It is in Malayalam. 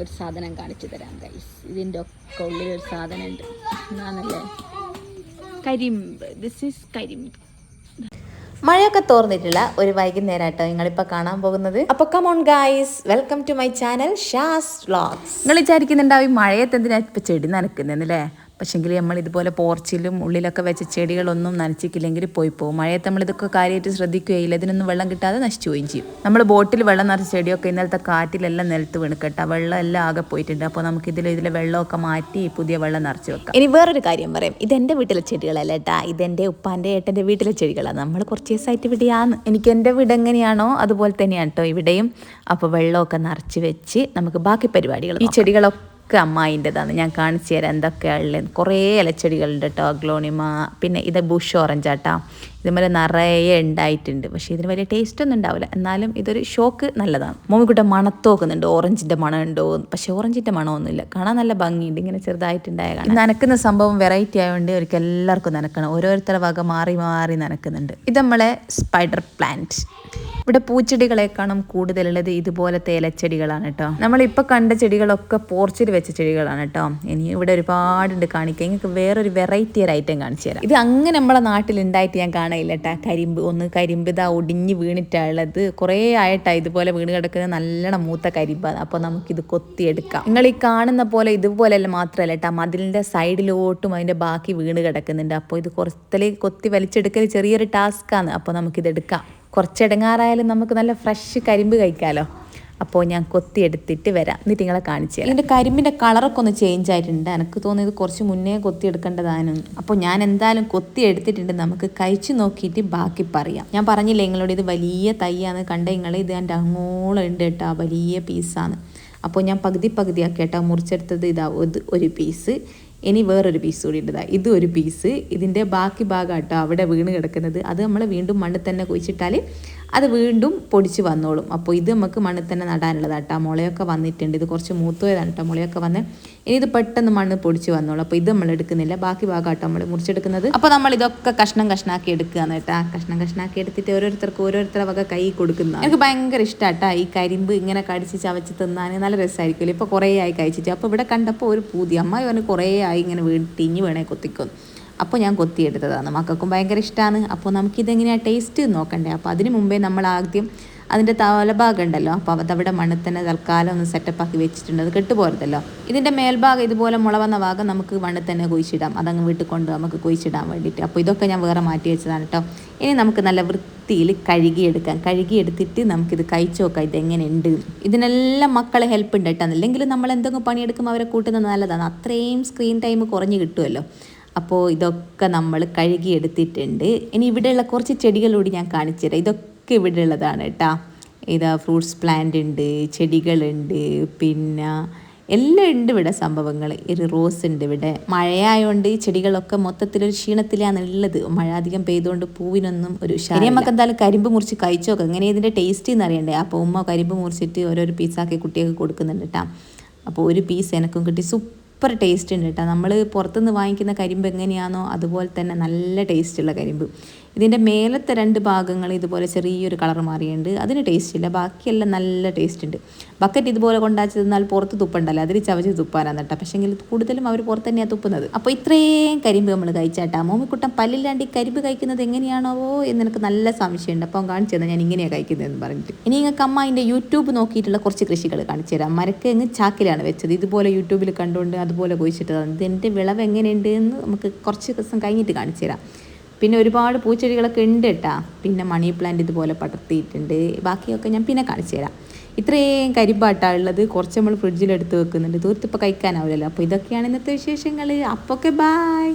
ഒരു സാധനം കാണിച്ചു തരാം ഗൈസ് ഇതിന്റെ ഒക്കെ ഉള്ളിലൊരു സാധനം ഉണ്ട് എന്നാണല്ലേ കരിമ്പ്. ദിസ് ഈസ് കരിമ്പ്. മഴയൊക്കെ തോർന്നിട്ടുള്ള ഒരു വൈകുന്നേരം കേട്ടോ നിങ്ങളിപ്പോൾ കാണാൻ പോകുന്നത്. അപ്പോൾ come on guys welcome to my channel Shaz vlogs നിങ്ങൾ വിചാരിക്കുന്നുണ്ടാവും മഴയത്ത് എന്തിനാ ഇപ്പം ചെടി നനക്കുന്നതെന്നല്ലേ പക്ഷെങ്കിൽ നമ്മൾ ഇതുപോലെ പോർച്ചിലും ഉള്ളിലൊക്കെ വെച്ച ചെടികളൊന്നും നനച്ചിക്കില്ലെങ്കിൽ പോയി പോകും മഴയത്ത് നമ്മൾ ഇതൊക്കെ കാര്യമായിട്ട് ശ്രദ്ധിക്കുകയില്ല. ഇതിനൊന്നും വെള്ളം കിട്ടാതെ നശിച്ചു പോവുകയും ചെയ്യും. നമ്മൾ ബോട്ടിൽ വെള്ളം നിറച്ച ചെടിയൊക്കെ ഇന്നലത്തെ കാറ്റിലെല്ലാം നിലത്ത് വീണ് കേട്ടോ. വെള്ളം എല്ലാം ആകെ പോയിട്ടുണ്ട്. അപ്പോൾ നമുക്ക് ഇതിൽ ഇതിലെ വെള്ളമൊക്കെ മാറ്റി പുതിയ വെള്ളം നിറച്ച് വെക്കാം. ഇനി വേറൊരു കാര്യം പറയാം. ഇതെന്റെ വീട്ടിലെ ചെടികളല്ല കേട്ടാ ഇതെന്റെ ഉപ്പാന്റെ ഏട്ടന്റെ വീട്ടിലെ ചെടികളാണ്. നമ്മൾ കുറച്ച് ദിവസമായിട്ട് ഇവിടെയാണ്. എനിക്ക് എന്റെ വീട് എങ്ങനെയാണോ അതുപോലെ തന്നെയാണ് കേട്ടോ ഇവിടെയും. അപ്പോൾ വെള്ളമൊക്കെ നിറച്ച് വെച്ച് നമുക്ക് ബാക്കി പരിപാടികൾ ഈ ചെടികളൊക്കെ ഒക്കെ അമ്മായിന്റെതാണ്. ഞാൻ കാണിച്ചു തരാം എന്തൊക്കെയാണ് ഉള്ളത് കുറേ ഇലച്ചെടികളുണ്ട് കേട്ടോ അഗ്ലോണിമ പിന്നെ ഇത് ബുഷ് ഓറഞ്ച് ആട്ടാ ഇതുപോലെ നിറയെ ഉണ്ടായിട്ടുണ്ട്. പക്ഷേ ഇതിന് വലിയ ടേസ്റ്റ് ഒന്നും ഉണ്ടാവില്ല. എന്നാലും ഇതൊരു ഷോക്ക് നല്ലതാണ്. മോമിക്കുട്ട മണത്തോക്കുന്നുണ്ട് ഓറഞ്ചിന്റെ മണം ഉണ്ടോ പക്ഷേ ഓറഞ്ചിന്റെ മണമൊന്നുമില്ല. കാണാൻ നല്ല ഭംഗിയുണ്ട്. ഇങ്ങനെ ചെറുതായിട്ടുണ്ടായ കാണാൻ. നനക്കുന്ന സംഭവം വെറൈറ്റി ആയതുകൊണ്ട് അവർക്ക് എല്ലാവർക്കും നനക്കണം. ഓരോരുത്തരുടെ വക മാറി മാറി നനക്കുന്നുണ്ട്. ഇത് നമ്മളെ സ്പൈഡർ പ്ലാന്റ് ഇവിടെ പൂച്ചെടികളെക്കാളും കൂടുതലുള്ളത് ഇതുപോലത്തെ ഇലച്ചെടികളാണ് കേട്ടോ. നമ്മളിപ്പോൾ കണ്ട ചെടികളൊക്കെ പോർച്ചിൽ വെച്ച ചെടികളാണ് കേട്ടോ. ഇനി ഇവിടെ ഒരുപാടുണ്ട് കാണിക്കുക നിങ്ങൾക്ക് വേറൊരു വെറൈറ്റി ഒരു ഐറ്റം കാണിച്ചു തരാം. ഇത് അങ്ങനെ നമ്മളെ നാട്ടിൽ ഉണ്ടായിട്ട് ഞാൻ കാണാനില്ല കേട്ടോ കരിമ്പ് ഒന്ന് കരിമ്പ് ഇതാ ഒടിഞ്ഞ് വീണിട്ടുള്ളത് കുറേ ആയിട്ടാ ഇതുപോലെ വീണ് കിടക്കുന്ന നല്ലോണം മൂത്ത കരിമ്പാണ് അപ്പോൾ നമുക്കിത് കൊത്തിയെടുക്കാം. നിങ്ങൾ ഈ കാണുന്ന പോലെ ഇതുപോലെയല്ല മാത്രമല്ല കേട്ടോ മതിലിന്റെ സൈഡിലോട്ടും അതിന്റെ ബാക്കി വീണ് കിടക്കുന്നുണ്ട്. അപ്പോൾ ഇത് കുറച്ചിലേക്ക് കൊത്തി വലിച്ചെടുക്കൽ ചെറിയൊരു ടാസ്ക്കാണ്. അപ്പോൾ നമുക്കിതെടുക്കാം. കുറച്ചിടങ്ങാറായാലും നമുക്ക് നല്ല ഫ്രഷ് കരിമ്പ് കഴിക്കാമല്ലോ അപ്പോൾ ഞാൻ കൊത്തിയെടുത്തിട്ട് വരാം. എന്നിട്ട് നിങ്ങളെ കാണിച്ചു തരാം. ഇതിന്റെ കരിമ്പിന്റെ കളറൊക്കെ ഒന്ന് ചേഞ്ച് ആയിട്ടുണ്ട്. എനിക്ക് തോന്നിയത് കുറച്ച് മുന്നേ കൊത്തിയെടുക്കേണ്ടതാണ് അപ്പോൾ ഞാൻ എന്തായാലും കൊത്തിയെടുത്തിട്ടുണ്ട്. നമുക്ക് കഴിച്ചു നോക്കിയിട്ട് ബാക്കി പറയാം. ഞാൻ പറഞ്ഞില്ലേ നിങ്ങളോട് ഇത് വലിയ തൈയാണ് കണ്ട നിങ്ങൾ ഇത് എന്റെ അങ്ങോളം ഉണ്ട് കേട്ടോ. വലിയ പീസാണ് അപ്പോൾ ഞാൻ പകുതി പകുതിയാക്കി കേട്ടോ. മുറിച്ചെടുത്തത് ഇതാ ഒരു പീസ് ഇനി വേറൊരു പീസ് കൂടി ഉണ്ടതാ ഇത് ഒരു പീസ് ഇതിന്റെ ബാക്കി ഭാഗം കേട്ടോ. അവിടെ വീണ് കിടക്കുന്നത്. അത് നമ്മൾ വീണ്ടും മണ്ണിൽ തന്നെ കുഴിച്ചിട്ടാൽ അത് വീണ്ടും പൊടിച്ച് വന്നോളും. അപ്പോൾ ഇത് നമുക്ക് മണ്ണിൽ തന്നെ നടാനുള്ളതാണ് കേട്ടോ മുളയൊക്കെ വന്നിട്ടുണ്ട്. ഇത് കുറച്ച് മൂത്തോയതാണ് കേട്ടോ മുളയൊക്കെ വന്ന് ഇനി ഇത് പെട്ടെന്ന് മണ്ണ് പൊടിച്ച് വന്നോളും. അപ്പോൾ ഇത് നമ്മൾ എടുക്കുന്നില്ല. ബാക്കി ഭാഗം കേട്ടോ നമ്മൾ മുറിച്ചെടുക്കുന്നത്. അപ്പോൾ നമ്മൾ ഇതൊക്കെ കഷ്ണം കഷ്ണാക്കി എടുക്കുകയാണ് കേട്ടോ കഷ്ണം കഷ്ണാക്കി എടുത്തിട്ട് ഓരോരുത്തർക്ക് ഓരോരുത്തരുടെ വക കൈ കൊടുക്കുന്ന എനിക്ക് ഭയങ്കര ഇഷ്ടമാട്ടാ ഈ കരിമ്പ് ഇങ്ങനെ കടിച്ച് ചവച്ച് തിന്നാൻ നല്ല രസമായിരിക്കുമല്ലോ ഇപ്പോൾ കുറേ ആയി കഴിച്ചിട്ട്. അപ്പോൾ ഇവിടെ കണ്ടപ്പോൾ ഒരു പൂതി. അമ്മായി പറഞ്ഞ് കുറേ ആയി ഇങ്ങനെ വീണ് തിഞ്ഞ് വേണേ കൊത്തിക്കൊന്നു. അപ്പോൾ ഞാൻ കൊത്തിയെടുത്തതാണ്. മക്കൾക്കും ഭയങ്കര ഇഷ്ടമാണ് അപ്പോൾ നമുക്കിതെങ്ങനെയാണ് ടേസ്റ്റ് നോക്കണ്ടേ? അപ്പോൾ അതിന് മുമ്പേ നമ്മൾ ആദ്യം അതിന്റെ തലഭാഗം ഉണ്ടല്ലോ അപ്പോൾ അതവിടെ മണ്ണിൽ തന്നെ തൽക്കാലം ഒന്ന് സെറ്റപ്പാക്കി വെച്ചിട്ടുണ്ട്. അത് കെട്ടുപോരുതല്ലോ? ഇതിന്റെ മേൽഭാഗം ഇതുപോലെ മുള വന്ന ഭാഗം നമുക്ക് മണ്ണിൽ തന്നെ കുഴിച്ചിടാം. അതങ്ങ് വീട്ടിൽ കൊണ്ട് നമുക്ക് കുഴിച്ചിടാൻ വേണ്ടിയിട്ട് അപ്പോൾ ഇതൊക്കെ ഞാൻ വേറെ മാറ്റി വെച്ചതാണ് കേട്ടോ ഇനി നമുക്ക് നല്ല വൃത്തിയിൽ കഴുകിയെടുക്കാം. കഴുകിയെടുത്തിട്ട് നമുക്കിത് കഴിച്ചു നോക്കാം. ഇതെങ്ങനെയുണ്ട്? ഇതിനെല്ലാം മക്കളെ ഹെൽപ്പ് ഉണ്ട് കേട്ടോ അല്ലെങ്കിൽ നമ്മൾ എന്തെങ്കിലും പണിയെടുക്കുമ്പോൾ അവരെ കൂട്ടുന്നത് നല്ലതാണ്. അത്രയും സ്ക്രീൻ ടൈം കുറഞ്ഞ് കിട്ടുമല്ലോ അപ്പോൾ ഇതൊക്കെ നമ്മൾ കഴുകിയെടുത്തിട്ടുണ്ട്. ഇനി ഇവിടെയുള്ള കുറച്ച് ചെടികളോട് ഞാൻ കാണിച്ചു തരാം ഇതൊക്കെ ഇവിടെ ഉള്ളതാണ് കേട്ടോ. ഇതാ ഫ്രൂട്ട്സ് പ്ലാന്റ് ഉണ്ട് ചെടികളുണ്ട് പിന്നെ എല്ലാം ഉണ്ട് ഇവിടെ സംഭവങ്ങൾ ഒരു റോസ് ഉണ്ട് ഇവിടെ. മഴയായതുകൊണ്ട് ഈ ചെടികളൊക്കെ മൊത്തത്തിലൊരു ക്ഷീണത്തിലാണ് ഉള്ളത്. മഴ അധികം പെയ്തുകൊണ്ട് പൂവിനൊന്നും ഒരു ശരി നമുക്ക് എന്തായാലും കരിമ്പ് മുറിച്ച് കഴിച്ചോക്കാം എങ്ങനെ ഇതിന്റെ ടേസ്റ്റ് എന്ന് അറിയണ്ടേ? അപ്പോൾ ഉമ്മ കരിമ്പ് മുറിച്ചിട്ട് ഓരോരോ പീസാക്കി കുട്ടികൾക്ക് കൊടുക്കുന്നുണ്ട് കേട്ടോ. അപ്പോൾ ഒരു പീസ് എനക്കും കിട്ടി. സൂപ്പർ ടേസ്റ്റ് ഉണ്ട് കേട്ടോ. നമ്മൾ പുറത്തുനിന്ന് വാങ്ങിക്കുന്ന കരിമ്പ് എങ്ങനെയാണോ അതുപോലെ തന്നെ നല്ല ടേസ്റ്റുള്ള കരിമ്പ്. ഇതിന്റെ മേലത്തെ രണ്ട് ഭാഗങ്ങൾ ഇതുപോലെ ചെറിയൊരു കളർ മാറിയുണ്ട് അതിന് ടേസ്റ്റ് ഇല്ല. ബാക്കിയെല്ലാം നല്ല ടേസ്റ്റ് ഉണ്ട്. ബക്കറ്റ് ഇതുപോലെ കൊണ്ടാച്ച് തിന്നാൽ പുറത്ത് തുപ്പുണ്ടല്ലോ? അതിൽ ചവച്ച് തുപ്പാനാണ് കേട്ടോ. പക്ഷേങ്കിൽ കൂടുതലും അവർ പുറത്ത് തന്നെയാണ് തുപ്പുന്നത്. അപ്പോൾ ഇത്രയും കരിമ്പ് നമ്മൾ കഴിച്ചാട്ടാ. മോമിക്കുട്ടൻ പല്ലില്ലാണ്ട് ഈ കരിമ്പ് കഴിക്കുന്നത് എങ്ങനെയാണോ എന്ന് എനിക്ക് നല്ല സംശയമുണ്ട്. അപ്പം കാണിച്ചു തന്നെ. ഞാൻ ഇങ്ങനെയാണ് കഴിക്കുന്നതെന്ന് പറഞ്ഞിട്ട്. ഇനി നിങ്ങൾക്ക് അമ്മ അതിന്റെ യൂട്യൂബ് നോക്കിയിട്ടുള്ള കുറച്ച് കൃഷികൾ കാണിച്ചു തരാം. മരക്കങ്ങ് ചാക്കിലാണ് വെച്ചത്. ഇതുപോലെ യൂട്യൂബിൽ കണ്ടുകൊണ്ട് അതുപോലെ കുഴിച്ചിട്ടതാണ്. ഇതിന്റെ വിളവ് എങ്ങനെയുണ്ട് എന്ന് നമുക്ക് കുറച്ച് ദിവസം കഴിഞ്ഞിട്ട് കാണിച്ചു തരാം. പിന്നെ ഒരുപാട് പൂച്ചെടികളൊക്കെ ഉണ്ട് കേട്ടാ പിന്നെ മണി പ്ലാന്റ് ഇതുപോലെ പടർത്തിയിട്ടുണ്ട്. ബാക്കിയൊക്കെ ഞാൻ പിന്നെ കാണിച്ചു തരാം. ഇത്രയും കരിമ്പാട്ടാണ് ഉള്ളത്. കുറച്ച് നമ്മൾ ഫ്രിഡ്ജിൽ എടുത്ത് വെക്കുന്നുണ്ട്. തൂർത്തിപ്പോൾ കഴിക്കാനാവില്ലല്ലോ. അപ്പോൾ ഇതൊക്കെയാണ് ഇന്നത്തെ വിശേഷങ്ങൾ അപ്പോൾ ഓക്കെ ബായ്